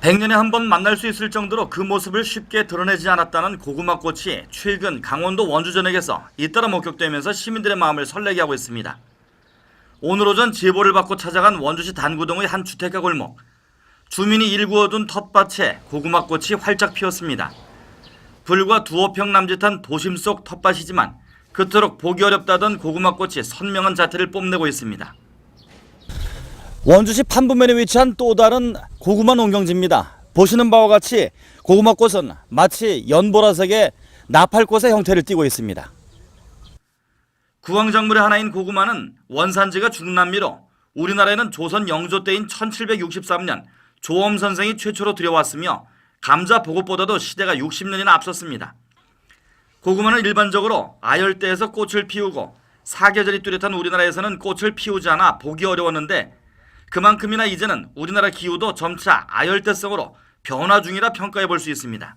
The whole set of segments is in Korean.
100년에 한 번 만날 수 있을 정도로 그 모습을 쉽게 드러내지 않았다는 고구마 꽃이 최근 강원도 원주 전역에서 잇따라 목격되면서 시민들의 마음을 설레게 하고 있습니다. 오늘 오전 제보를 받고 찾아간 원주시 단구동의 한 주택가 골목. 주민이 일구어둔 텃밭에 고구마 꽃이 활짝 피었습니다. 불과 두어 평 남짓한 도심 속 텃밭이지만 그토록 보기 어렵다던 고구마 꽃이 선명한 자태를 뽐내고 있습니다. 원주시 판부면에 위치한 또 다른 고구마 농경지입니다. 보시는 바와 같이 고구마 꽃은 마치 연보라색의 나팔꽃의 형태를 띠고 있습니다. 구황작물의 하나인 고구마는 원산지가 중남미로 우리나라에는 조선 영조 때인 1763년 조엄 선생이 최초로 들여왔으며 감자 보급보다도 시대가 60년이나 앞섰습니다. 고구마는 일반적으로 아열대에서 꽃을 피우고 사계절이 뚜렷한 우리나라에서는 꽃을 피우지 않아 보기 어려웠는데 그만큼이나 이제는 우리나라 기후도 점차 아열대성으로 변화 중이라 평가해 볼 수 있습니다.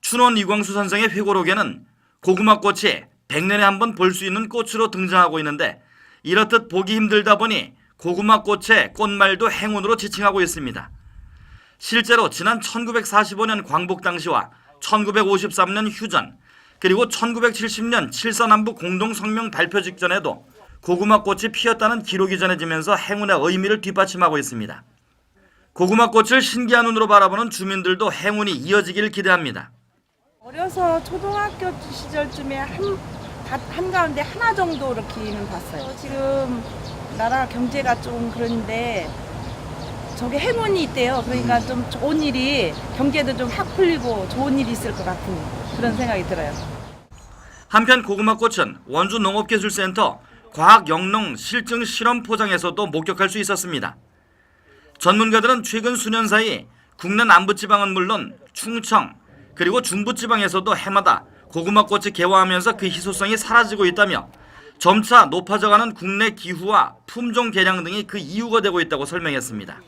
춘원 이광수 선생의 회고록에는 고구마꽃이 100년에 한 번 볼 수 있는 꽃으로 등장하고 있는데 이렇듯 보기 힘들다 보니 고구마꽃의 꽃말도 행운으로 지칭하고 있습니다. 실제로 지난 1945년 광복 당시와 1953년 휴전 그리고 1970년 칠사남부 공동성명 발표 직전에도 고구마 꽃이 피었다는 기록이 전해지면서 행운의 의미를 뒷받침하고 있습니다. 고구마 꽃을 신기한 눈으로 바라보는 주민들도 행운이 이어지길 기대합니다. 어려서 초등학교 시절쯤에 한, 다- 한가운데 하나 정도 이렇게는 봤어요. 지금 나라 경제가 좀 그런데 저게 행운이 있대요. 그러니까 좀 좋은 일이 경제도 좀 확 풀리고 좋은 일이 있을 것 같은 그런 생각이 들어요. 한편 고구마 꽃은 원주 농업기술센터 과학 영농 실증 실험 포장에서도 목격할 수 있었습니다. 전문가들은 최근 수년 사이 국내 남부지방은 물론 충청 그리고 중부지방에서도 해마다 고구마꽃이 개화하면서 그 희소성이 사라지고 있다며 점차 높아져가는 국내 기후와 품종 개량 등이 그 이유가 되고 있다고 설명했습니다.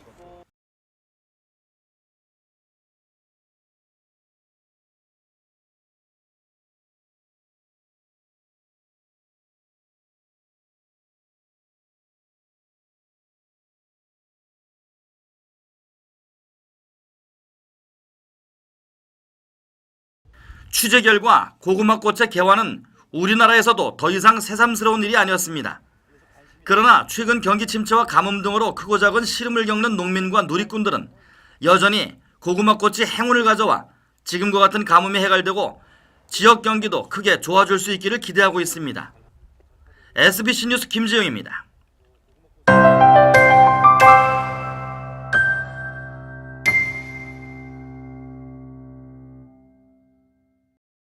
취재 결과 고구마 꽃의 개화는 우리나라에서도 더 이상 새삼스러운 일이 아니었습니다. 그러나 최근 경기 침체와 가뭄 등으로 크고 작은 시름을 겪는 농민과 누리꾼들은 여전히 고구마 꽃이 행운을 가져와 지금과 같은 가뭄이 해갈되고 지역 경기도 크게 좋아질 수 있기를 기대하고 있습니다. SBC 뉴스 김지영입니다.